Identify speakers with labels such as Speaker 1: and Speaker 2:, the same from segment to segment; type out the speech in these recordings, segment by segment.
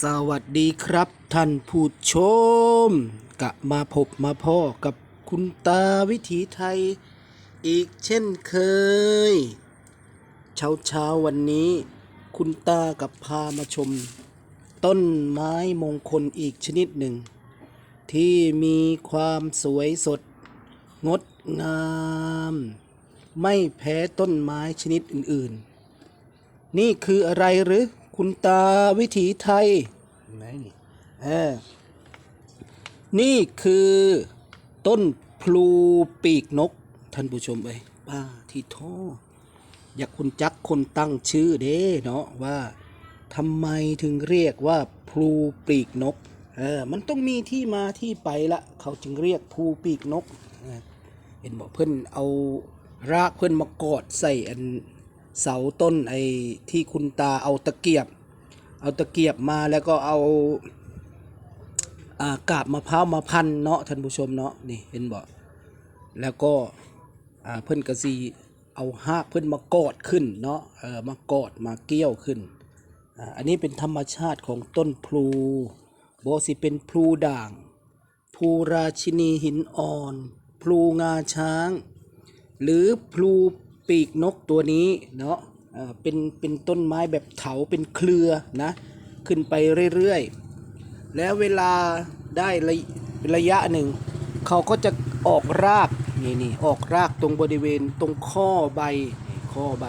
Speaker 1: สวัสดีครับท่านผู้ชมกะมาพบมาพ่อกับคุณตาวิถีไทย อีกเช่นเคย เช้าเช้าวันนี้ คุณตากับพามาชม ต้นไม้มงคลอีกชนิดหนึ่ง ที่มีความสวยสด งดงาม ไม่แพ้ต้นไม้ชนิดอื่น ๆ นี่คืออะไรหรือ คุณตาวิถีไทยไหนนี่เออนี่คือต้นพลูปีกนก ท่านผู้ชมเอ้ยป้าที่ท่ออยากคุณจักคนตั้งชื่อเด้เนาะว่าทำไมถึงเรียกว่าพลูปีกนกเออมันต้องมีที่มาที่ไปละเขาจึงเรียกพลูปีกนกเออเห็นบอกเพื่อนเอารากเพื่อนมากอดใส่อัน เสาต้นไอ้ที่คุณตาเอาตะเกียบ เอาตะเกียบมาแล้วก็เอาอ่ากาบมะพร้าวมาพันเนาะท่านผู้ชมเนาะนี่เห็นบ่แล้วก็อ่าเพิ่อนกะซีเอาหากเพิ่อนมากอดขึ้นเนาะเออมากอดมาเกี้ยวขึ้นอ่าอันนี้เป็นธรรมชาติของต้นพลูโบสิเป็นพลูด่างพลูราชินีหินอ่อน พลูงาช้าง หรือพลู ปีกนกตัวนี้เนาะเป็นเป็นต้นไม้แบบเถาเป็นเครือนะขึ้นไปเรื่อยๆ แล้วเวลาได้ระยระยะหนึ่ง เขาก็จะออกรากนี่นี่ออกรากตรงบริเวณตรงข้อใบข้อใบ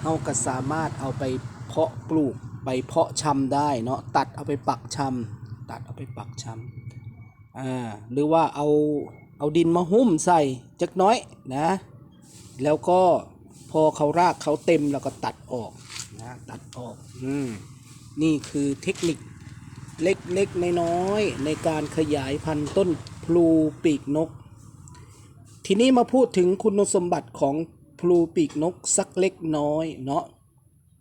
Speaker 1: เขาก็สามารถเอาไปเพาะปลูกไปเพาะชำได้เนาะตัดเอาไปปักชำตัดเอาไปปักชำอ่าหรือว่าเอาเอาดินมาหุ้มใส่จักน้อยนะ แล้วก็พอเขารากเขาเต็มแล้วก็ตัดออกนะตัดออกอืมนี่คือเทคนิคเล็กๆน้อยๆในการขยายพันธุ์ต้นพลูปีกนก ทีนี้มาพูดถึงคุณสมบัติของพลูปีกนกสักเล็กน้อยเนาะ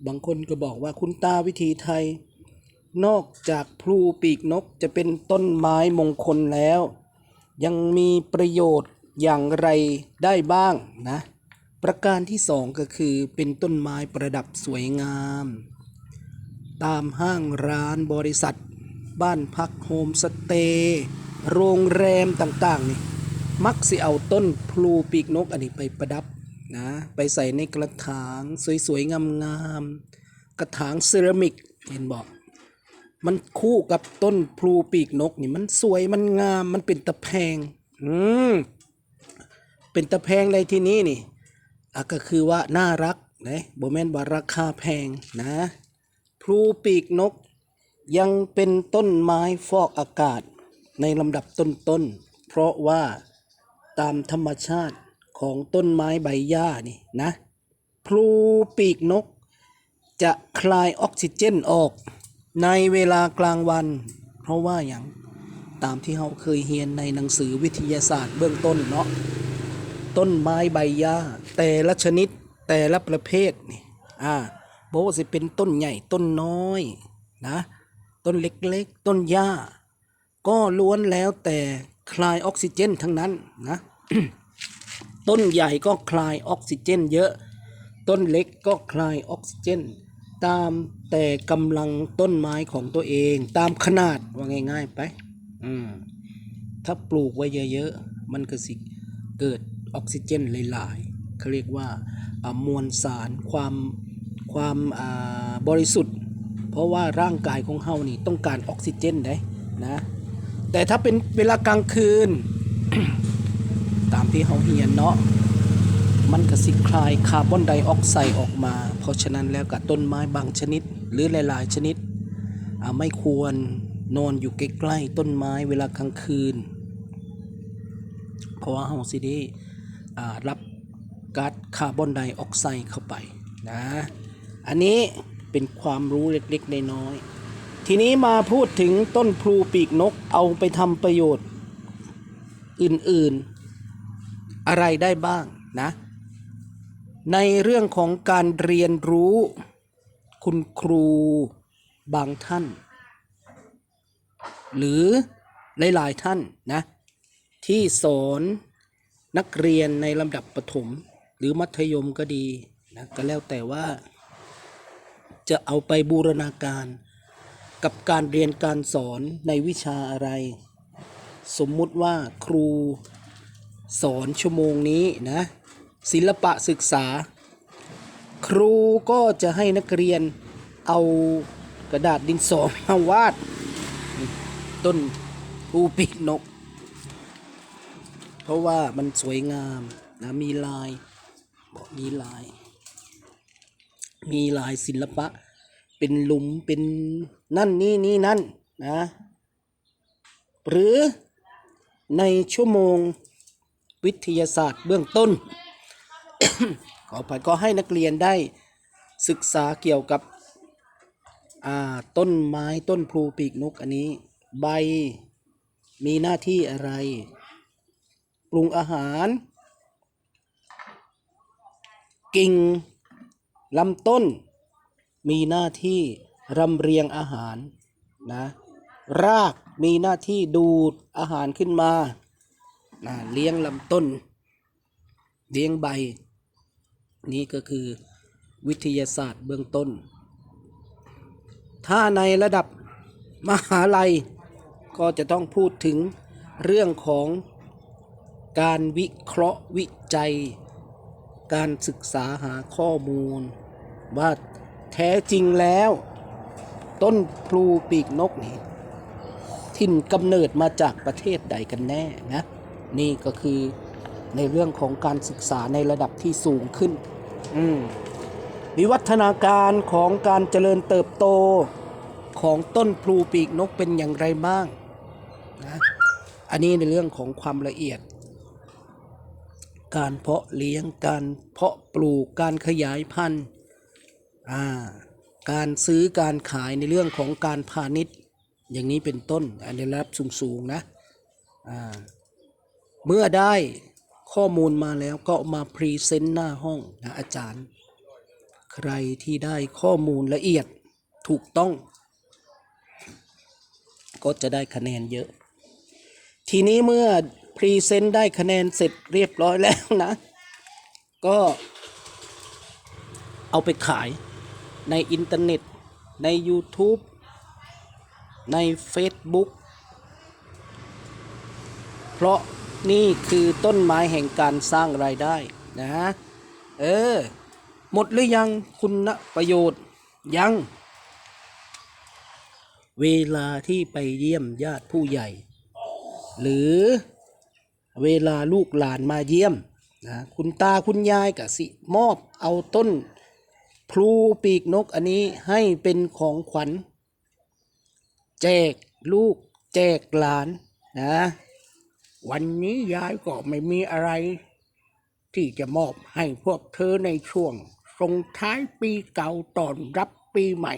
Speaker 1: บางคนก็บอกว่าคุณตาวิธีไทย นอกจากพลูปีกนกจะเป็นต้นไม้มงคลแล้ว ยังมีประโยชน์ อย่างไรได้บ้างนะ ประการที่สองก็คือเป็นต้นไม้ประดับสวยงาม ตามห้างร้านบริษัท บ้านพักโฮมสเตย์โรงแรมต่างๆนี่มักสิเอาต้นพลูปีกนกอันนี้ไปประดับนะไปใส่ในกระถางสวยๆงามๆกระถางเซรามิกเห็นบอกมันคู่กับต้นพลูปีกนกนี่มันสวยมันงามมันเป็นตะแพง อืม เป็นตะแพงในที่นี้นี่อะก็คือว่าน่ารักนะโบแมนว่าราคาแพงนะพลูปีกนก ยังเป็นต้นไม้ฟอกอากาศในลำดับต้นๆ เพราะว่าตามธรรมชาติของต้นไม้ใบหญ้านี่นะพลูปีกนก จะคลายออกซิเจนออก ในเวลากลางวัน เพราะว่าอย่างตามที่เราเคยเรียนในหนังสือวิทยาศาสตร์เบื้องต้นเนาะ ต้นไม้ใบหญ้าแต่ละชนิดแต่ละประเภทนี่อ่าบอกว่าจะเป็นต้นใหญ่ต้นน้อยนะต้นเล็กๆ ต้นหญ้า ก็ล้วนแล้วแต่คลายออกซิเจนทั้งนั้นนะต้นใหญ่ก็คลายออกซิเจน เยอะ ต้นเล็กก็คลายออกซิเจน ตามแต่กำลังต้นไม้ของตัวเอง ตามขนาดว่าง่าย ๆ ไป อืมถ้าปลูกไว้เยอะๆ มันก็สิเกิด ออกซิเจนหลายๆเขาเรียกว่ามวลสารความความบริสุทธิ์ เพราะว่าร่างกายของเฮานี่ต้องการออกซิเจนได้นะแต่ถ้าเป็นเวลากลางคืน ตามที่เฮาเฮียนเนาะมันก็สิคลายคาร์บอนไดออกไซด์ออกมา เพราะฉะนั้นแล้วกับต้นไม้บางชนิด หรือหลาย ๆ ชนิดไม่ควรนอนอยู่ใกล้ๆต้นไม้เวลากลางคืน เพราะว่าเฮาสิได้อ่ รับก๊าซคาร์บอนไดออกไซด์เข้าไปนะ อันนี้เป็นความรู้เล็กๆน้อยๆทีนี้มาพูดถึงต้นพลูปีกนกเอาไปทำประโยชน์อื่นๆ อะไรได้บ้างนะ ในเรื่องของการเรียนรู้คุณครูบางท่าน หรือหลายๆท่านนะ ที่สอน นักเรียนในลำดับประถมหรือมัธยมก็ดีนะก็แล้วแต่ว่า จะเอาไปบูรณาการกับการเรียนการสอนในวิชาอะไร สมมุติว่าครูสอนชั่วโมงนี้นะศิลปะศึกษา ครูก็จะให้นักเรียนเอากระดาษดินสอมาวาด ต้นภูปีกนก เพราะว่ามันสวยงามนะมีลายบอกมีลาย มีลายศิลปะ เป็นหลุมเป็นนั่นนี่นี่นั่นนะ หรือในชั่วโมงวิทยาศาสตร์เบื้องต้น ขออภัยก็ให้นักเรียนได้ศึกษาเกี่ยวกับต้นไม้ต้นพลูปีกนกอันนี้ ใบมีหน้าที่อะไร ปรุงอาหาร กิ่งลำต้น มีหน้าที่รำเรียงอาหารนะ รากมีหน้าที่ดูดอาหารขึ้นมานะเลี้ยงลำต้น เลี้ยงใบ นี่ก็คือวิทยาศาสตร์เบื้องต้น ถ้าในระดับมหาลัยก็จะต้องพูดถึงเรื่องของ การวิเคราะห์วิจัย การศึกษาหาข้อมูล ว่าแท้จริงแล้ว ต้นพลูปีกนกนี่ถิ่นกำเนิดมาจากประเทศใดกันแน่นะ นี่ก็คือในเรื่องของการศึกษาในระดับที่สูงขึ้น อืมวิวัฒนาการของการเจริญเติบโตของต้นพลูปีกนกเป็นอย่างไรบ้างนะ อันนี้ในเรื่องของความละเอียด การเพาะเลี้ยง การเพาะปลูก การขยายพันธุ์ การซื้อการขายในเรื่องของการพาณิชย์ อย่างนี้เป็นต้น อันในระดับสูงๆนะเมื่อได้ข้อมูลมาแล้วก็มาพรีเซนต์หน้าห้องนะอาจารย์ ใครที่ได้ข้อมูลละเอียดถูกต้อง ก็จะได้คะแนนเยอะ ทีนี้เมื่อ พรีเซนต์ได้คะแนนเสร็จเรียบร้อยแล้วนะ ก็เอาไปขายในอินเทอร์เน็ต ใน YouTube ใน Facebook เพราะนี่คือต้นไม้แห่งการสร้างรายได้นะ เออ หมดหรือยังคุณประโยชน์ยัง เวลาที่ไปเยี่ยมญาติผู้ใหญ่ หรือ เวลาลูกหลานมาเยี่ยมนะคุณตาคุณยายกับสิมอบเอาต้นพลูปีกนกอันนี้ให้เป็นของขวัญ แจกลูกแจกหลานนะ วันนี้ยายก็ไม่มีอะไร ที่จะมอบให้พวกเธอในช่วงส่งท้ายปีเก่าต้อนรับปีใหม่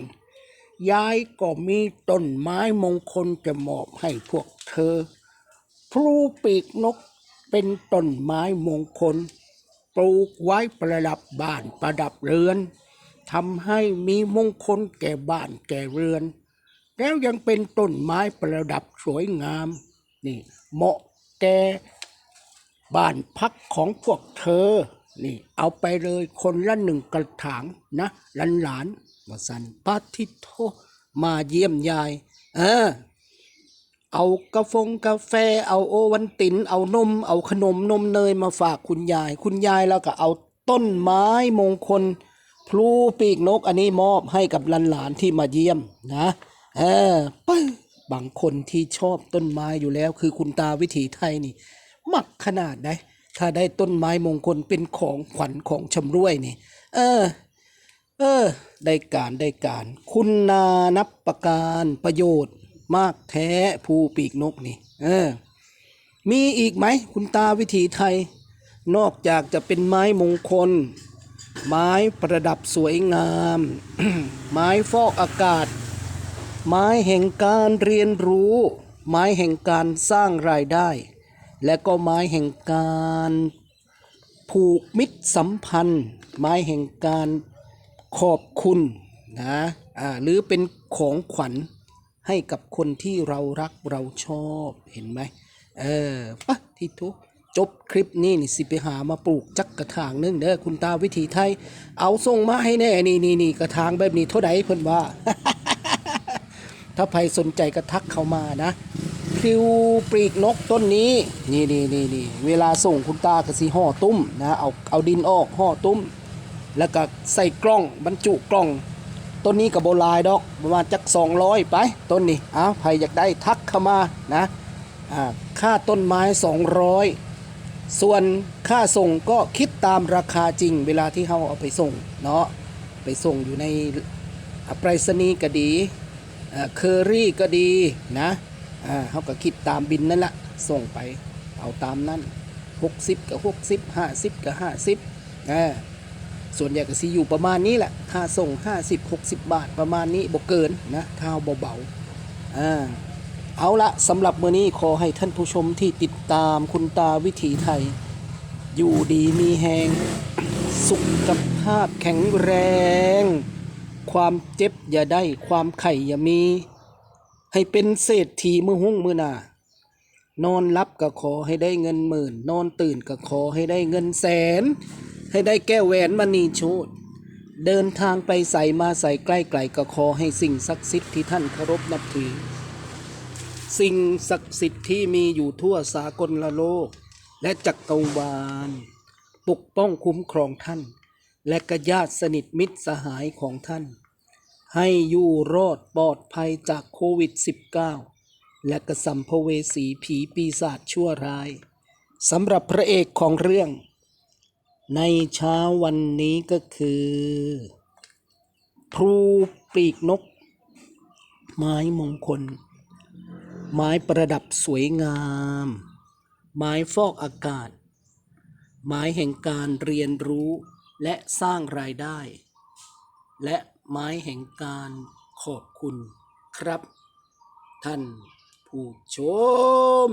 Speaker 1: ยายก็มีต้นไม้มงคลจะมอบให้พวกเธอ พลูปีกนกเป็นต้นไม้มงคล ปลูกไว้ประดับบ้านประดับเรือนทำให้มีมงคลแก่บ้านแก่เรือน แล้วยังเป็นต้นไม้ประดับสวยงามนี่เหมาะแก่บ้านพักของพวกเธอ นี่ เอาไปเลยคนละหนึ่งกระถางนะหลานหลานๆมาสันปาทิโทมาเยี่ยมยาย เออ เอากาฟงกาแฟ เอาโอวันติน เอานม เอาขนมนมเนยมาฝากคุณยาย คุณยายแล้วก็เอาต้นไม้มงคล พลูปีกนกอันนี้มอบให้กับหลานๆที่มาเยี่ยมนะเออปบางคนที่ชอบต้นไม้อยู่แล้ว คือคุณตาวิถีไทยนี่ มักขนาดไหนถ้าได้ต้นไม้มงคลเป็นของขวัญของชำร่วยนี่ เออ เออ ได้การได้การ คุณนานับประการประโยชน์ มากแท้ภูปีกนกนี่ เออ มีอีกไหม คุณตาวิถีไทย นอกจากจะเป็นไม้มงคล ไม้ประดับสวยงาม ไม้ฟอกอากาศ ไม้แห่งการเรียนรู้ ไม้แห่งการสร้างรายได้ และก็ไม้แห่งการผูกมิตรสัมพันธ์ ไม้แห่งการขอบคุณนะ อ่า หรือเป็นของขวัญ ให้กับคนที่เรารักเราชอบเห็นไหมเออปะที่ทุกจบคลิปนี้นี่สิไปหามาปลูกจักกระถางหนึงเด้อคุณตาวิถีไทย เอาส่งมาให้แน่นี่นี่นี่กระถางแบบนี้เท่าใดเพิ่นว่า ถ้าใครสนใจก็ทักเข้ามานะพลิวปลีกนกต้นนี้ นี่นี่นี่นี่เวลาส่งคุณตากระสีห่อตุ้มนะเอาเอาดินออกห่อตุ้ม แล้วก็ใส่กล้องบรรจุกล้อง ต้นนี้กับโบลายดอกประมาณจัก200 ไป ต้นนี้อ้าวใครอยากได้ทักเข้ามานะค่าต้นไม้ 200 ส่วนค่าส่งก็คิดตามราคาจริง เวลาที่เขาเอาไปส่งเนาะไปส่งอยู่ในไปรษณีย์ก็ดีเคอรี่ก็ดีนะเขาก็คิดตามบินนั่นแหละส่งไปเอาตามนั้น 60 กับ 60 50 กับ 50อ่า ส่วนใหญ่ก็สิอยู่ประมาณนี้แหละค่าส่ง 50 60 บาทประมาณนี้บ่เกินนะข้าวเบาๆอ่าเอาละสำหรับมื้อนี้ขอให้ท่านผู้ชมที่ติดตามคุณตาวิถีไทย อยู่ดีมีแหงสุขภาพแข็งแรง ความเจ็บอย่าได้ความไข่อย่ามี ให้เป็นเศรษฐีมือหุ้งมือหนานอนรับก็ขอให้ได้เงินหมื่น นอนตื่นก็ขอให้ได้เงินแสน ให้ได้แก้วแหวนมณีโชตเดินทางไปใส่มาใส่ใกล้ไกลก็ขอให้สิ่งศักดิ์สิทธิ์ที่ท่านเคารพนับถือ สิ่งศักดิ์สิทธิ์ที่มีอยู่ทั่วสากลละโลก และจักรวาล ปกป้องคุ้มครองท่าน และกญาติสนิทมิตรสหายของท่าน ให้อยู่รอดปลอดภัยจากโควิด -19 และกระสัมภเวสีผีปีศาจชั่วร้ายสำหรับพระเอกของเรื่อง ในเช้าวันนี้ก็คือ พลูปีกนก ไม้มงคล ไม้ประดับสวยงาม ไม้ฟอกอากาศ ไม้แห่งการเรียนรู้และสร้างรายได้ และไม้แห่งการขอบคุณครับ ท่านผู้ชม